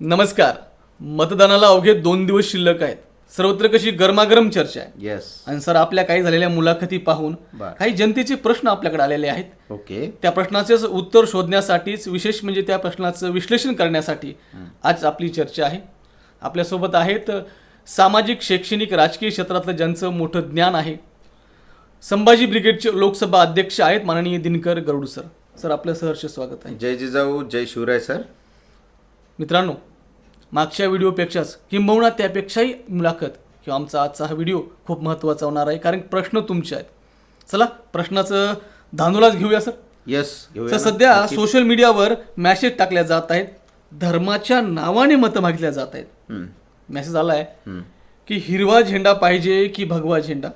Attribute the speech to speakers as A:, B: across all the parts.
A: नमस्कार. मतदानाला अवघे दोन दिवस शिल्लक आहेत. सर्वत्र कशी गरमागरम चर्चा आहे.
B: येस
A: आणि सर आपल्या काही झालेल्या मुलाखती पाहून
B: बर.
A: काही जनतेचे प्रश्न आपल्याकडे आलेले आहेत.
B: ओके.
A: त्या प्रश्नाचे उत्तर शोधण्यासाठीच विशेष म्हणजे त्या प्रश्नाचं विश्लेषण करण्यासाठी आज आपली चर्चा आहे. आपल्यासोबत आहेत सामाजिक शैक्षणिक राजकीय क्षेत्रातलं ज्यांचं मोठं ज्ञान आहे. संभाजी ब्रिगेडचे लोकसभा अध्यक्ष आहेत माननीय दिनकर गरुड सर. सर आपलं सहर्ष स्वागत आहे.
B: जय जिजाऊ जय शिवराय सर.
A: मित्रांनो मागच्या व्हिडिओपेक्षाच किंबहुना त्यापेक्षाही मुलाखत किंवा आमचा आजचा हा व्हिडिओ खूप महत्त्वाचा होणार आहे कारण प्रश्न तुमचे आहेत. चला प्रश्नाचं धांदोलाच घेऊया सर.
B: येस ना?
A: सध्या. सोशल मीडियावर मॅसेज टाकल्या जात आहेत धर्माच्या नावाने मतं मागितल्या जात आहेत. मेसेज आलाय
B: हम्म,
A: की हिरवा झेंडा पाहिजे की भगवा झेंडा.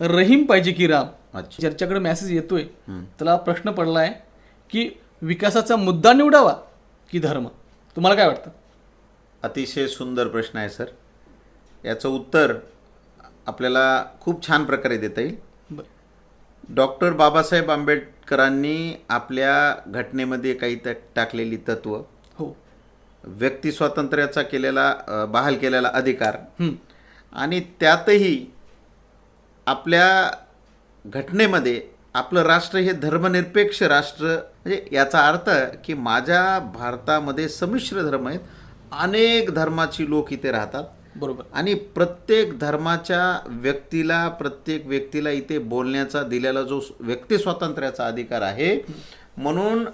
A: रहीम पाहिजे की राम? ज्याच्याकडे मेसेज येतोय. त्याला प्रश्न पडलाय की विकासाचा मुद्दा निवडावा की धर्म? तुम्हाला काय वाटतं
B: अतिशय सुंदर प्रश्न आहे सर याचं उत्तर आपल्याला खूप छान प्रकारे देता येईल
A: बरं.
B: डॉक्टर बाबासाहेब आंबेडकरांनी आपल्या घटनेमध्ये काही त्या- टाकलेली तत्व
A: हो
B: व्यक्ती स्वातंत्र्याचा केलेला बहाल केलेला अधिकार. आणि त्यातही आपल्या घटनेमध्ये आपलं राष्ट्र हे धर्मनिरपेक्ष राष्ट्र म्हणजे याचा अर्थ की माझ्या भारतामध्ये संमिश्र धर्म आहेत. अनेक धर्माची लोक इथे राहतात.
A: बरोबर.
B: आणि प्रत्येक धर्माच्या व्यक्तीला प्रत्येक व्यक्तीला इथे बोलण्याचा दिलेला जो व्यक्ती स्वातंत्र्याचा अधिकार आहे. म्हणून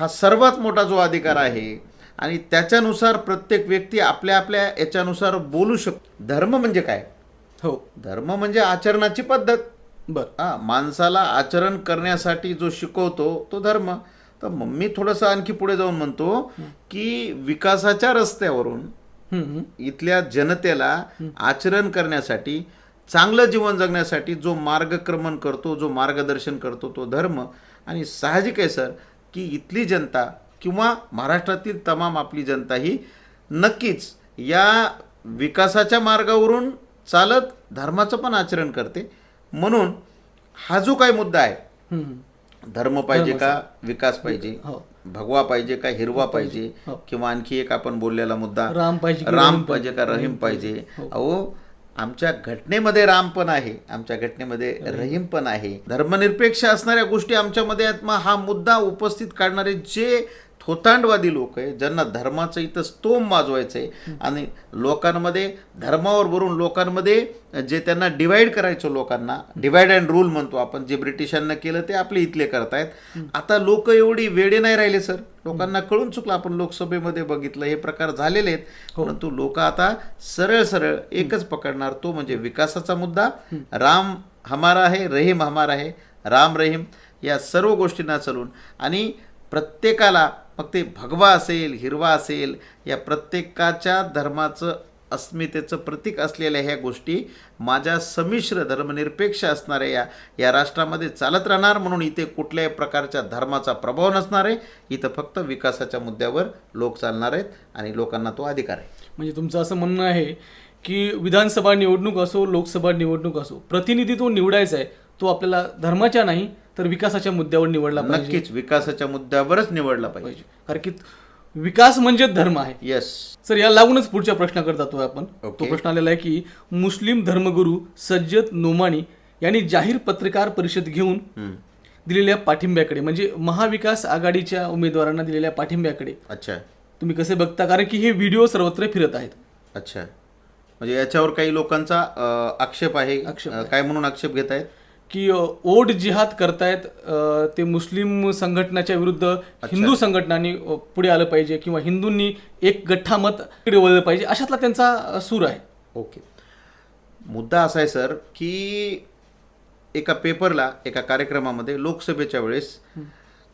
B: हा सर्वात मोठा जो अधिकार आहे आणि त्याच्यानुसार प्रत्येक व्यक्ती आपल्या आपल्या याच्यानुसार बोलू शकतो. धर्म म्हणजे काय?
A: हो.
B: धर्म म्हणजे आचरणाची पद्धत.
A: बर.
B: हा माणसाला आचरण करण्यासाठी जो शिकवतो तो धर्म. तर मग मी थोडंसं आणखी पुढे जाऊन म्हणतो की विकासाच्या रस्त्यावरून. इथल्या जनतेला आचरण करण्यासाठी चांगलं जीवन जगण्यासाठी जो मार्गक्रमण करतो जो मार्गदर्शन करतो तो धर्म. आणि साहजिक आहे सर की इथली जनता किंवा महाराष्ट्रातील तमाम आपली जनता ही नक्कीच या विकासाच्या मार्गावरून चालत धर्माचं पण आचरण करते. म्हणून हा जो काही मुद्दा आहे. धर्म पाहिजे का विकास पाहिजे
A: हो.
B: भगवा पाहिजे का हिरवा पाहिजे.
A: हो.
B: किंवा आणखी एक आपण बोललेला मुद्दा
A: राम पाहिजे की
B: राम
A: रहीम
B: पाहिजे. का रहीम पाहिजे.
A: हो.
B: अहो आमच्या घटनेमध्ये राम पण आहे आमच्या घटनेमध्ये रहीम. पण आहे. धर्मनिरपेक्ष असणाऱ्या गोष्टी आमच्यामध्ये आहेत. मग हा मुद्दा उपस्थित काढणारे जे थोतांडवादी लोक आहे ज्यांना धर्माचं इथं स्तोम वाजवायचं आहे. आणि लोकांमध्ये धर्मावर भरून लोकांमध्ये जे त्यांना डिवाइड करायचं लोकांना डिवाइड अँड रूल म्हणतो आपण जे ब्रिटिशांना केलं ते आपले इथले करतायत. आता लोक एवढी वेडे नाही राहिले सर. लोकांना कळून चुकलं आपण लोकसभेमध्ये बघितलं हे प्रकार झालेले आहेत. परंतु लोक आता सरळ सरळ एकच पकडणार तो म्हणजे विकासाचा मुद्दा. राम हमारा आहे रहीम हमारा आहे. राम रहीम या सर्व गोष्टींना चलून. आणि प्रत्येकाला मग ते भगवा असेल हिरवा असेल या प्रत्येकाच्या धर्माचं अस्मितेचं प्रतीक असलेल्या ह्या गोष्टी माझ्या समिश्र धर्मनिरपेक्ष असणाऱ्या या या राष्ट्रामध्ये चालत राहणार म्हणून इथे कुठल्याही प्रकारच्या धर्माचा प्रभाव नसणार आहे. इथं फक्त विकासाच्या मुद्द्यावर लोक चालणार आहेत आणि लोकांना तो अधिकार आहे.
A: म्हणजे तुमचं असं म्हणणं आहे की विधानसभा निवडणूक असो लोकसभा निवडणूक असो प्रतिनिधित्व निवडायचा आहे तो आपल्याला धर्माच्या नाही तर विकासाच्या मुद्द्यावर निवडला पाहिजे.
B: नक्कीच विकासाच्या मुद्द्यावरच निवडला पाहिजे.
A: कारण की विकास म्हणजे धर्म आहे.
B: येस
A: सर या लागूनच पुढच्या प्रश्नाकडे जातोय आपण. तो. प्रश्न आलेला आहे की मुस्लिम धर्मगुरू सज्जद नोमानी यांनी जाहीर पत्रकार परिषद घेऊन दिलेल्या पाठिंब्याकडे म्हणजे महाविकास आघाडीच्या उमेदवारांना दिलेल्या पाठिंब्याकडे.
B: अच्छा.
A: तुम्ही कसे बघता? कारण की हे व्हिडिओ सर्वत्र फिरत आहेत.
B: अच्छा. म्हणजे याच्यावर काही लोकांचा आक्षेप आहे. काय म्हणून आक्षेप घेत आहेत
A: की ओढ जिहाद करतायत ते मुस्लिम संघटनाच्या विरुद्ध हिंदू संघटनांनी पुढे आलं पाहिजे किंवा हिंदूंनी एक गठ्ठा मत इकडे वळलं पाहिजे अशातला त्यांचा सूर आहे.
B: ओके. मुद्दा असा आहे सर की एका पेपरला एका कार्यक्रमामध्ये लोकसभेच्या वेळेस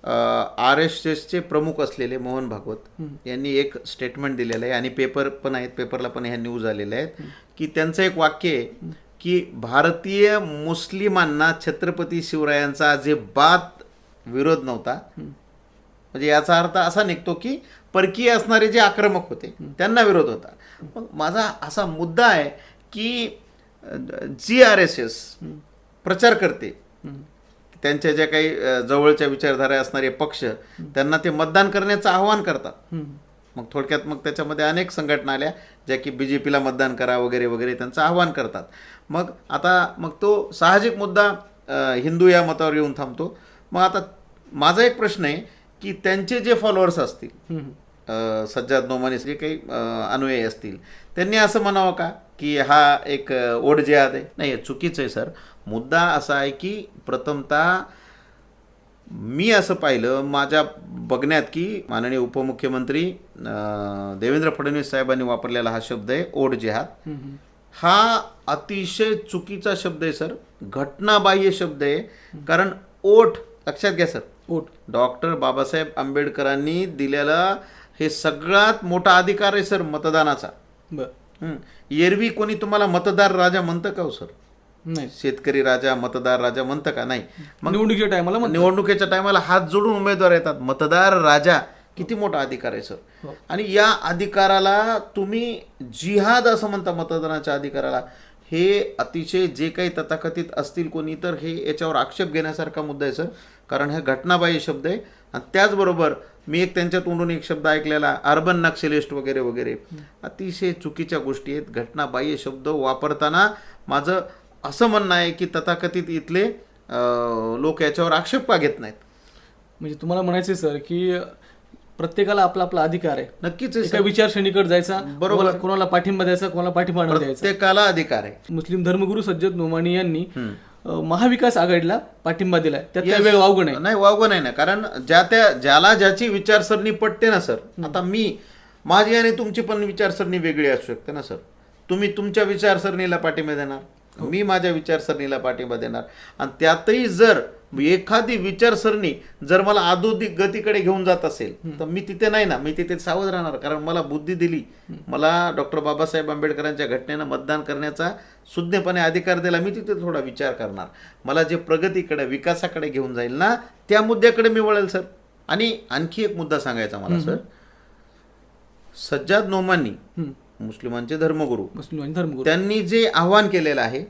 B: आर एस एसचे प्रमुख असलेले मोहन भागवत यांनी एक स्टेटमेंट दिलेलं आहे आणि पेपर पण आहेत पेपरला पण ह्या न्यूज आलेल्या आहेत की त्यांचं एक वाक्य आहे की भारतीय मुस्लिमांना छत्रपती शिवरायांचा अजिबात विरोध नव्हता. म्हणजे याचा अर्थ असा निघतो की परकीय असणारे जे आक्रमक होते त्यांना विरोध होता. मग माझा असा मुद्दा आहे की जी आर एस एस प्रचार करते. त्यांच्या ज्या काही जवळच्या विचारधारा असणारे पक्ष त्यांना ते मतदान करण्याचं आवाहन करतात. मग थोडक्यात मग त्याच्यामध्ये अनेक संघटना आल्या ज्या की बी जे पीला मतदान करा वगैरे वगैरे त्यांचं आव्हान करतात. मग आता मग तो साहजिक मुद्दा हिंदू या मतावर येऊन थांबतो. मग आता माझा एक प्रश्न आहे की त्यांचे जे फॉलोअर्स असतील सज्जाद नोमानी जे काही अनुयायी असतील त्यांनी असं म्हणावं का की हा एक ओढ जिहाद आहे नाही चुकीचं आहे सर. मुद्दा असा आहे की प्रथमतः मी असं पाहिलं माझ्या बघण्यात की माननीय उपमुख्यमंत्री देवेंद्र फडणवीस साहेबांनी वापरलेला हा शब्द आहे ओढ जिहाद. हा अतिशय चुकीचा शब्द आहे सर. घटनाबाह्य शब्द आहे. कारण ओठ लक्षात घ्या सर.
A: ओट
B: डॉक्टर बाबासाहेब आंबेडकरांनी दिलेला हे सगळ्यात मोठा अधिकार आहे सर मतदानाचा.
A: बर.
B: एरवी कोणी तुम्हाला मतदार राजा म्हणतं का हो सर?
A: नाही.
B: शेतकरी राजा मतदार राजा म्हणतं का? नाही. मग
A: निवडणुकीच्या टायमाला
B: निवडणुकीच्या टायमाला हात जोडून उमेदवार येतात. मतदार राजा किती मोठा अधिकार आहे सर?
A: हो.
B: आणि या अधिकाराला तुम्ही जिहाद असं म्हणता मतदानाच्या अधिकाराला. हे अतिशय जे काही तथाकथित असतील कोणी तर हे याच्यावर आक्षेप घेण्यासारखा मुद्दा आहे सर. कारण हे घटनाबाह्य शब्द आहे. आणि त्याचबरोबर मी एक त्यांच्या तोंडून एक शब्द ऐकलेला अर्बन नक्षलिस्ट वगैरे वगैरे. अतिशय चुकीच्या गोष्टी आहेत. घटनाबाह्य शब्द वापरताना माझं असं म्हणणं आहे की तथाकथित इथले लोक याच्यावर आक्षेप का घेत नाहीत?
A: म्हणजे तुम्हाला म्हणायचं सर की प्रत्येकाला आपला आपला अधिकार आहे.
B: नक्कीच आहे
A: एका. विचारश्रेणीकडे जायचा
B: बरोबर.
A: कोणाला- पाठिंबा द्यायचा कोणाला पाठिंबा द्यायचा.
B: प्रत्येकाला अधिकार आहे.
A: मुस्लिम धर्मगुरू सज्जद नोमानी यांनी महाविकास आघाडीला पाठिंबा दिलाय. त्यात काही
B: Yes.
A: वेळ वावगं नाही.
B: नाही वावगं नाही ना. कारण ज्या त्या ज्याला ज्याची विचारसरणी पटते ना सर आता मी माझी आणि तुमची पण विचारसरणी वेगळी असू शकते ना सर. तुम्ही तुमच्या विचारसरणीला पाठिंबा देणार. मी माझ्या विचारसरणीला पाठिंबा देणार. आणि त्यातही जर एखादी विचारसरणी जर मला अधोदिक गतीकडे घेऊन जात असेल तर मी तिथे नाही ना मी तिथे सावध राहणार. कारण मला बुद्धी दिली. मला डॉक्टर बाबासाहेब आंबेडकरांच्या घटनेनं मतदान करण्याचा सुज्ञपणे अधिकार दिला. मी तिथे थोडा विचार करणार. मला जे प्रगतीकडे विकासाकडे घेऊन जाईल ना त्या मुद्द्याकडे मी वळेल सर. आणि आणखी एक मुद्दा सांगायचा मला सर. सज्जाद नोमांनी. मुस्लिमांचे धर्मगुरू.
A: आणि धर्मगुरू.
B: त्यांनी जे आव्हान केलेलं आहे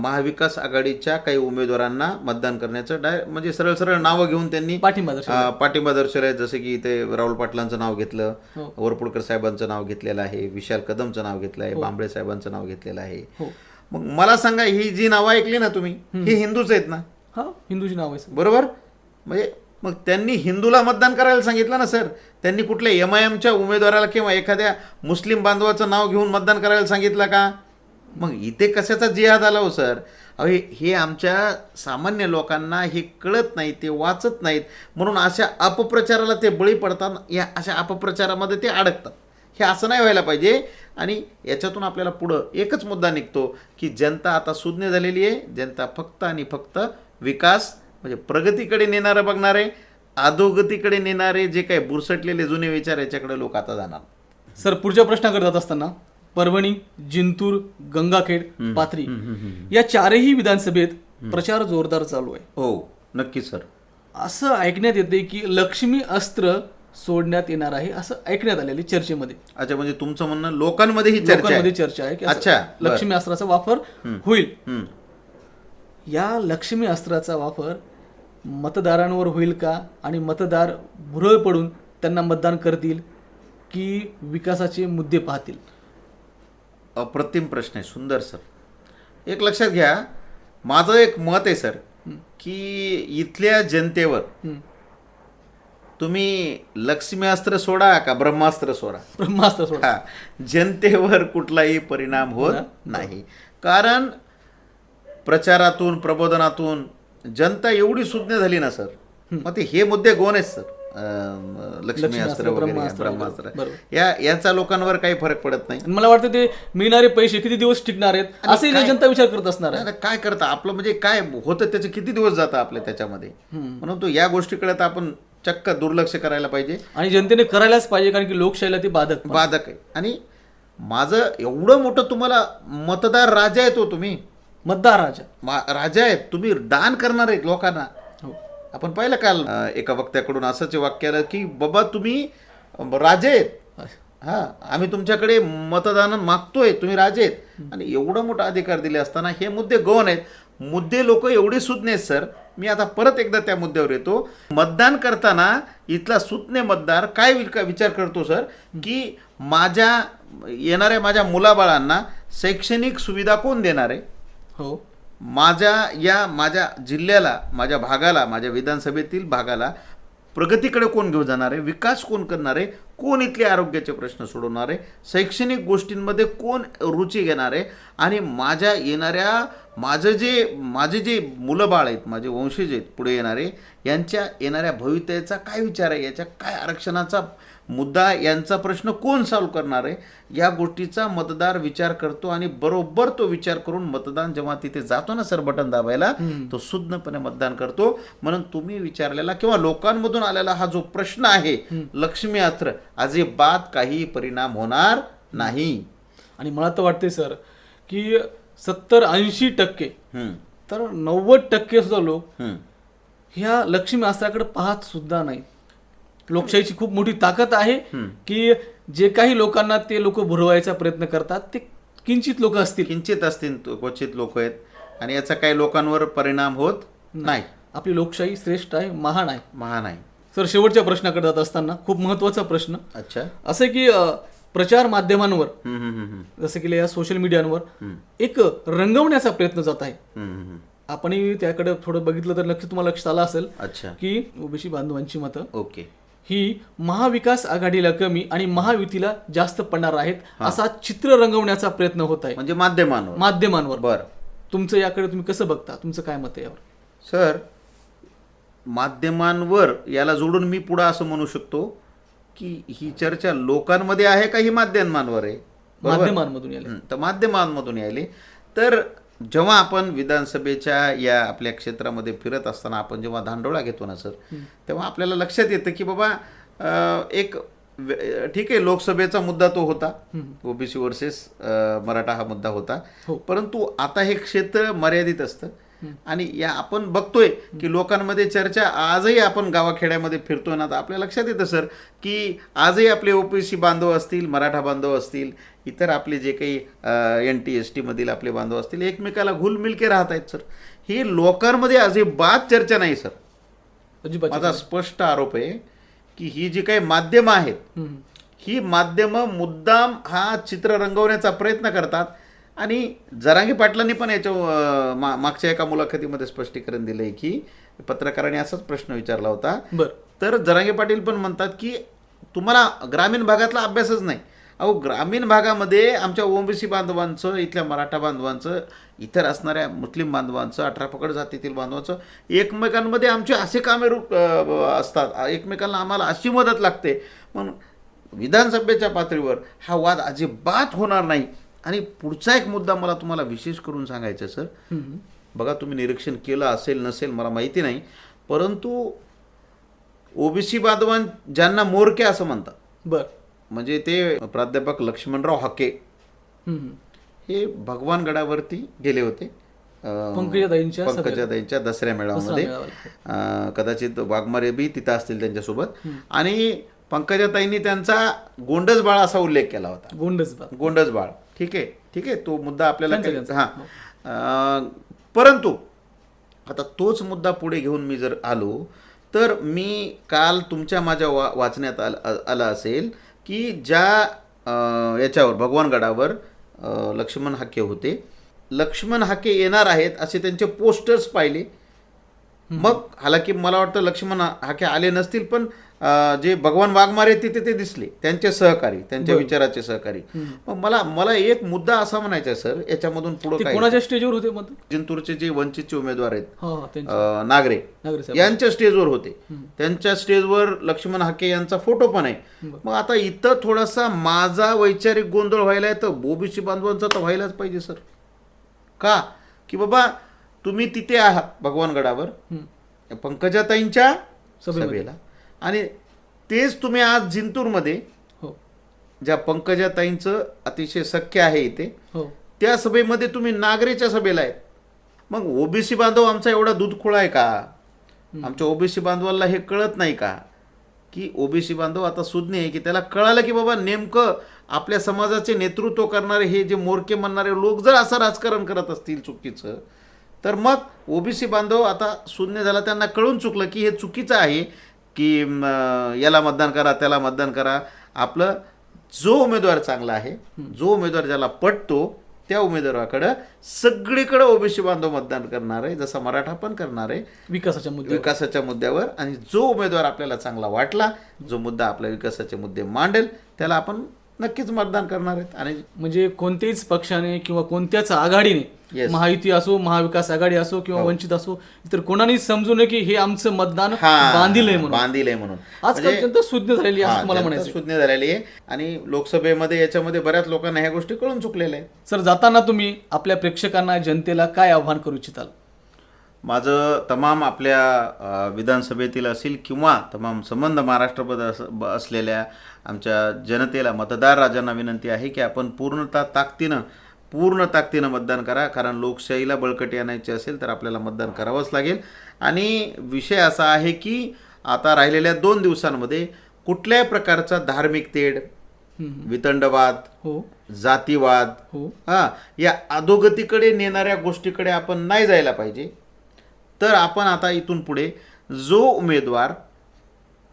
B: महाविकास आघाडीच्या काही उमेदवारांना मतदान करण्याचं डाय म्हणजे सरळ सरळ नावं घेऊन त्यांनी
A: पाठिंबा दर्शवला.
B: पाठिंबा दर्शवलाय. जसं की ते राहुल पाटलांचं नाव घेतलं
A: हो.
B: वरपुडकर साहेबांचं नाव घेतलेलं आहे विशाल कदमचं नाव घेतलं आहे बांबळे साहेबांचं नाव घेतलेलं आहे.
A: हो.
B: मग मला सांगा ही जी नावं ऐकली ना तुम्ही ही हिंदूच आहेत ना?
A: हा हिंदूची नाव आहे
B: बरोबर? म्हणजे मग त्यांनी हिंदूला मतदान करायला सांगितलं ना सर. त्यांनी कुठल्या एम आय एमच्या उमेदवाराला किंवा एखाद्या मुस्लिम बांधवाचं नाव घेऊन मतदान करायला सांगितलं का? मग इथे कशाचा जिहाद आला हो सर? अहो हे हे आमच्या सामान्य लोकांना हे कळत नाही ते वाचत नाहीत. म्हणून अशा अपप्रचाराला ते बळी पडतात या अशा अपप्रचारामध्ये ते अडकतात. हे असं नाही व्हायला पाहिजे. आणि याच्यातून आपल्याला पुढं एकच मुद्दा निघतो की जनता आता सुज्ञ झालेली आहे. जनता फक्त आणि फक्त विकास म्हणजे प्रगतीकडे नेणारं बघणारे अधोगतीकडे नेणारे जे काही बुरसटलेले जुने विचार याच्याकडे लोक आता जाणार.
A: सर पुढच्या प्रश्नाकडे जात असताना परभणी जिंतूर गंगाखेड पाथरी या चारही विधानसभेत प्रचार जोरदार चालू आहे.
B: हो नक्कीच सर.
A: असं ऐकण्यात येते की लक्ष्मी अस्त्र सोडण्यात येणार आहे असं ऐकण्यात आलेले चर्चेमध्ये.
B: अच्छा म्हणजे तुमचं म्हणणं लोकांमध्ये ही चर्चा आहे
A: की
B: अच्छा.
A: लक्ष्मी अस्त्राचा वापर होईल. या लक्ष्मी अस्त्राचा वापर मतदारांवर होईल का? आणि मतदार भुरळ पडून त्यांना मतदान करतील की विकासाचे मुद्दे पाहतील?
B: अप्रतिम प्रश्न आहे सुंदर सर. एक लक्षात घ्या माझं एक मत आहे सर की इथल्या जनतेवर. तुम्ही लक्ष्मी अस्त्र सोडा का ब्रह्मास्त्र सोडा?
A: ब्रह्मास्त्र सोडा.
B: जनतेवर कुठलाही परिणाम होत नाही. कारण प्रचारातून प्रबोधनातून जनता एवढी सुज्ञ झाली ना सर. मग ते हे मुद्दे गोन आहेत सर. लक्ष्मी अस्त्र
A: ब्रह्मास्त्र.
B: या याचा लोकांवर काही फरक पडत नाही.
A: मला वाटतं ते मिळणारे पैसे किती दिवस टिकणार आहेत असंही जनता विचार करत असणार
B: काय करता? आपलं म्हणजे काय होतं त्याचे किती दिवस जातं आपल्या त्याच्यामध्ये? म्हणून तो या गोष्टीकडे तर आपण चक्क दुर्लक्ष करायला पाहिजे.
A: आणि जनतेने करायलाच पाहिजे कारण की लोकशाहीला ते बाधक.
B: बाधक आहे. आणि माझं एवढं मोठं तुम्हाला मतदार राजा आहे तो तुम्ही.
A: मतदार राजा
B: मा- राजा आहेत. तुम्ही दान करणार आहेत लोकांना.
A: हो.
B: आपण पाहिलं काल अं, एका वक्त्याकडून असंच वाक्य आलं की बाबा तुम्ही अं, राजे आहेत. हा आम्ही तुमच्याकडे मतदान मागतोय. तुम्ही राजे आहेत. आणि एवढा मोठा अधिकार दिले असताना हे मुद्दे गौण आहेत. मुद्दे लोक एवढे सुज्ञ आहेत सर. मी आता परत एकदा त्या मुद्द्यावर येतो. मतदान करताना इथला सुज्ञ मतदार काय विक- विचार करतो सर? की माझ्या येणाऱ्या माझ्या मुलाबाळांना शैक्षणिक सुविधा कोण देणार आहे?
A: हो.
B: माझ्या या माझ्या जिल्ह्याला माझ्या भागाला माझ्या विधानसभेतील भागाला प्रगतीकडे कोण घेऊन जाणार आहे विकास कोण करणार आहे कोण इथले आरोग्याचे प्रश्न सोडवणार आहे शैक्षणिक गोष्टींमध्ये कोण रुची घेणार आहे आणि माझ्या येणाऱ्या माझं जे माझे जे मुलं बाळ आहेत माझे वंशज आहेत पुढे येणारे यांच्या येणाऱ्या भवितव्याचा काय विचार आहे? याच्या काय आरक्षणाचा मुद्दा यांचा प्रश्न कोण सॉल्व्ह करणार आहे? या गोष्टीचा मतदार विचार करतो आणि बरोबर तो विचार करून मतदान जेव्हा तिथे जातो ना सर बटन दाबायला तो सुज्ञपणे मतदान करतो. म्हणून तुम्ही विचारलेला किंवा लोकांमधून आलेला हा जो प्रश्न आहे लक्ष्मी अस्त्र अजिबात काही परिणाम होणार नाही.
A: आणि मला तर वाटते सर की सत्तर ऐंशी टक्के तर नव्वद टक्के सुद्धा लोक. ह्या लक्ष्मी अस्त्राकडे पाहत सुद्धा नाही. लोकशाहीची खूप मोठी ताकद आहे. की जे काही लोकांना ते लोक भुरवायचा प्रयत्न करतात ते किंचित लोक असतील.
B: किंचित असतील क्वचित लोक आहेत. आणि याचा काही लोकांवर परिणाम होत नाही.
A: आपली लोकशाही श्रेष्ठ आहे महान आहे.
B: महान आहे.
A: सर शेवटच्या प्रश्नाकडे जात असताना खूप महत्त्वाचा प्रश्न.
B: अच्छा.
A: असं की प्रचार माध्यमांवर जसं की या सोशल मीडियावर. एक रंगवण्याचा प्रयत्न जात आहे. आपणही त्याकडे थोडं बघितलं तर लक्ष तुम्हाला लक्षात आलं असेल
B: अच्छा.
A: की ओबीसी बांधवांची मतं
B: ओके.
A: ही महाविकास आघाडीला कमी आणि महायुतीला जास्त पडणार आहेत असा चित्र रंगवण्याचा प्रयत्न होत आहे.
B: म्हणजे माध्यमांवर.
A: माध्यमांवर.
B: बर.
A: तुमचं याकडे तुम्ही कसं बघता? तुमचं काय मत आहे यावर?
B: सर माध्यमांवर याला जोडून मी पुढं असं म्हणू शकतो की ही चर्चा लोकांमध्ये आहे का ही माध्यमांवर आहे? बरोबर?
A: माध्यमांमधून यायला.
B: हं, तर माध्यमांमधून यायले. तर जेव्हा आपण विधानसभेच्या या आपल्या क्षेत्रामध्ये फिरत असताना आपण जेव्हा धांडोळा घेतो ना सर तेव्हा आपल्याला लक्षात येतं की बाबा एक ठीक आहे लोकसभेचा मुद्दा तो होता. ओबीसी वर्सेस मराठा हा मुद्दा होता.
A: हो.
B: परंतु आता हे क्षेत्र मर्यादित असतं. आणि या आपण बघतोय की लोकांमध्ये चर्चा आजही आपण गावाखेड्यामध्ये फिरतोय ना तर आपल्या लक्षात येतं सर की आजही आपले ओबीसी बांधव असतील मराठा बांधव असतील इतर आपले जे काही एन टी एस टीमधील आपले बांधव असतील एकमेकाला घुलमिलके राहत आहेत सर. ही लोकांमध्ये अजिबात चर्चा नाही सर.
A: अजिबात
B: माझा स्पष्ट आरोप आहे की ही जी काही माध्यमं आहेत. ही माध्यमं मुद्दाम हा चित्र रंगवण्याचा प्रयत्न करतात. आणि जरांगी पाटलांनी पण याच्या मा मागच्या एका मुलाखतीमध्ये स्पष्टीकरण दिलं आहे की पत्रकारांनी असाच प्रश्न विचारला होता.
A: बर.
B: तर जरांगे पाटील पण म्हणतात की तुम्हाला ग्रामीण भागातला अभ्यासच नाही. अहो ग्रामीण भागामध्ये आमच्या ओबीसी बांधवांचं इथल्या मराठा बांधवांचं इतर असणाऱ्या मुस्लिम बांधवांचं अठरा पकड जातीतील बांधवांचं एकमेकांमध्ये आमचे असे कामे रूप असतात. एकमेकांना आम्हाला अशी मदत लागते. म्हणून विधानसभेच्या पातळीवर हा वाद अजिबात होणार नाही. आणि पुढचा एक मुद्दा मला तुम्हाला विशेष करून सांगायचा सर. बघा तुम्ही निरीक्षण केलं असेल नसेल मला माहिती नाही. परंतु ओबीसी बांधवां ज्यांना मोरके असं म्हणतात
A: बर.
B: म्हणजे ते प्राध्यापक लक्ष्मणराव हाके. हे भगवानगडावरती गेले होते.
A: पंकजाताईंच्या
B: दसऱ्या मेळाव्यामध्ये. कदाचित वाघमारे बी तिथं असतील त्यांच्यासोबत. आणि पंकजाताईंनी त्यांचा गोंडस बाळ असा उल्लेख केला होता.
A: गोंडच बा
B: गोंडस बाळ. ठीक आहे? ठीक आहे? तो मुद्दा आपल्याला. हां. परंतु आता तोच मुद्दा पुढे घेऊन मी जर आलो तर मी काल तुमच्या माझ्या वा वाचण्यात आल आलं असेल की ज्या याच्यावर भगवानगडावर लक्ष्मण हाके होते. लक्ष्मण हाके येणार आहेत असे त्यांचे पोस्टर्स पाहिले. मग हालाकी मला वाटतं लक्ष्मण हाके आले नसतील पण जे भगवान वाघमारे तिथे ते दिसले. त्यांचे सहकारी त्यांच्या. विचाराचे सहकारी. मग मला मला एक मुद्दा असा म्हणायचा आहे सर याच्यामधून पुढे
A: कोणाच्या स्टेजवर होते
B: जिंतूरचे जे वंचितचे उमेदवार आहेत
A: हा हा
B: नागरे. यांच्या स्टेजवर होते. त्यांच्या स्टेजवर लक्ष्मण हाके यांचा फोटो पण आहे. मग आता इथं थोडासा माझा वैचारिक गोंधळ व्हायला आहे तर ओबीसी बांधवांचा तर व्हायलाच पाहिजे सर. का? की बाबा तुम्ही तिथे आहात भगवानगडावर. पंकजाताईंच्या. सभेला. आणि तेच तुम्ही आज जिंतूरमध्ये
A: हो.
B: ज्या पंकजाताईंचं अतिशय सख्य आहे इथे
A: हो.
B: त्या सभेमध्ये तुम्ही नागरेच्या सभेला आहेत. मग ओबीसी बांधव आमचा एवढा दूधखोळा आहे का? आमच्या ओबीसी बांधवांना हे कळत नाही का? की ओबीसी बांधव आता सुज्ञ आहे की त्याला कळालं की बाबा नेमकं आपल्या समाजाचे नेतृत्व करणारे हे जे मोरके म्हणणारे लोक जर असं राजकारण करत असतील चुकीचं तर मग ओबीसी बांधव आता शून्य झाला त्यांना कळून चुकलं की हे चुकीचं आहे. की याला मतदान करा त्याला मतदान करा. आपलं जो उमेदवार चांगला आहे जो उमेदवार ज्याला पटतो त्या उमेदवाराकडं सगळीकडे ओबीसी बांधव मतदान करणार आहे जसा मराठा पण करणार आहे.
A: विकासाच्या मुद्द्यावर.
B: विकासाच्या मुद्द्यावर. आणि जो उमेदवार आपल्याला चांगला वाटला जो मुद्दा आपल्या विकासाचे मुद्दे मांडेल त्याला आपण नक्कीच मतदान करणार आहेत. आणि
A: म्हणजे कोणत्याहीच पक्षाने किंवा कोणत्याच आघाडीने
B: Yes.
A: महायुती असो महाविकास आघाडी असो किंवा वंचित असो इतर कोणानेही समजू नये की हे आमचं मतदान
B: हा
A: बांधिलंय म्हणून.
B: बांधिलंय म्हणून.
A: आजकाल
B: म्हणजे-
A: जनता सुज्ञ झालेली आहे
B: हा,
A: असं मला
B: जनता
A: म्हणायचं
B: सुज्ञ झालेली आहे. आणि लोकसभेमध्ये याच्यामध्ये बऱ्याच लोकांना ह्या गोष्टी कळून चुकलेल्या आहेत.
A: सर जाताना तुम्ही आपल्या प्रेक्षकांना जनतेला काय आव्हान करू इच्छिताल?
B: माझं तमाम आपल्या विधानसभेतील असेल किंवा तमाम संबंध महाराष्ट्रपद अस ब- असलेल्या आमच्या जनतेला मतदार राजांना विनंती आहे की आपण पूर्णतः ताकदीनं पूर्ण ताकदीनं मतदान करा. कारण लोकशाहीला बळकटी आणायची असेल तर आपल्याला मतदान करावंच लागेल. आणि विषय असा आहे की आता राहिलेल्या दोन दिवसांमध्ये कुठल्याही प्रकारचा धार्मिक तेढ. वितंडवाद
A: हो.
B: जातीवाद
A: हो.
B: हा या अधोगतीकडे नेणाऱ्या गोष्टीकडे आपण नाही जायला पाहिजे. तर आपण आता इथून पुढे जो उमेदवार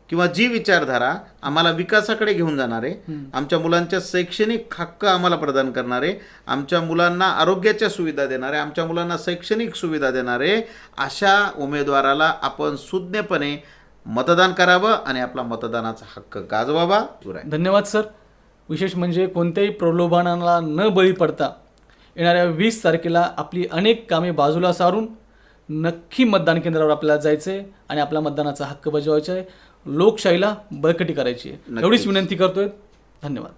B: किंवा जी विचारधारा आम्हाला विकासाकडे घेऊन जाणारे आमच्या मुलांच्या शैक्षणिक हक्क आम्हाला प्रदान करणारे आमच्या मुलांना आरोग्याच्या सुविधा देणारे आमच्या मुलांना शैक्षणिक सुविधा देणारे अशा उमेदवाराला आपण सुज्ञपणे मतदान करावं आणि आपला मतदानाचा हक्क गाजवावा.
A: धन्यवाद सर. विशेष म्हणजे कोणत्याही प्रलोभनाला न बळी पडता येणाऱ्या वीस तारखेला आपली अनेक कामे बाजूला सारून नक्की मतदान केंद्रावर आपल्याला जायचं आहे आणि आपला मतदानाचा हक्क बजावायचा आहे. लोकशाहीला बळकटी करायची आहे. एवढीच विनंती करतोय. धन्यवाद.